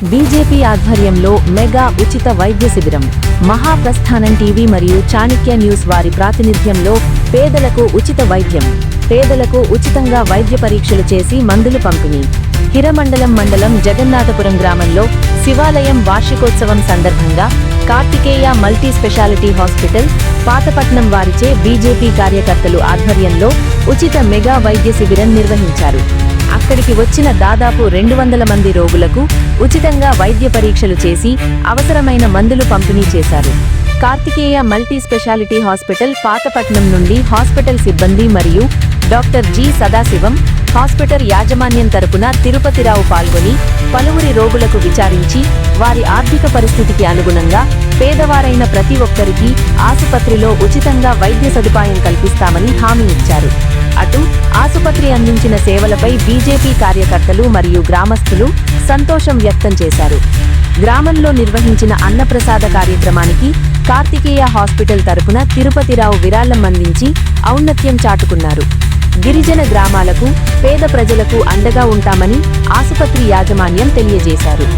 BJP ఆధ్వర్యంలో mega ఉచిత వైద్య శిబిరం. మహాప్రస్థానం టీవీ మరియు చాణక్య న్యూస్ వారి ప్రాతినిధ్యంలో పేదలకు ఉచిత వైద్యం. పేదలకు ఉచితంగా వైద్య పరీక్షలు చేసి మందులు పంపిణీ. హిరమండలం మండలం జగన్నాథపురం గ్రామంలో శివాలయం వార్షికోత్సవం సందర్భంగా Karthikeya multi speciality hospital Patapatnam వారిచే బీజేపీ కార్యకర్తలు ఆధ్వర్యంలో ఉచిత మెగా వైద్య శిబిరం నిర్వహించారు. అక్కడికి వచ్చిన దాదాపు రెండు వందల మంది రోగులకు ఉచితంగా వైద్య పరీక్షలు చేసి అవసరమైన మందులు పంపిణీ చేశారు. Karthikeya multi speciality hospital Patapatnam నుండి హాస్పిటల్ సిబ్బంది మరియు డాక్టర్ జి సదాశివం హాస్పిటల్ యాజమాన్యం తరపున తిరుపతిరావు పాల్గొని పలువురి రోగులకు విచారించి వారి ఆర్థిక పరిస్థితికి అనుగుణంగా పేదవారైన ప్రతి ఒక్కరికి ఆసుపత్రిలో ఉచితంగా వైద్య సదుపాయం కల్పిస్తామని హామీ ఇచ్చారు. ఆసుపత్రి అందించిన సేవలపై బీజేపీ కార్యకర్తలు మరియు గ్రామస్తులు సంతోషం వ్యక్తం చేశారు. గ్రామంలో నిర్వహించిన అన్నప్రసాద కార్యక్రమానికి కార్తికేయ హాస్పిటల్ తరపున తిరుపతిరావు విరాళం అందించి ఔన్నత్యం చాటుకున్నారు. గిరిజన గ్రామాలకు పేద ప్రజలకు అండగా ఉంటామని ఆసుపత్రి యాజమాన్యం తెలియజేశారు.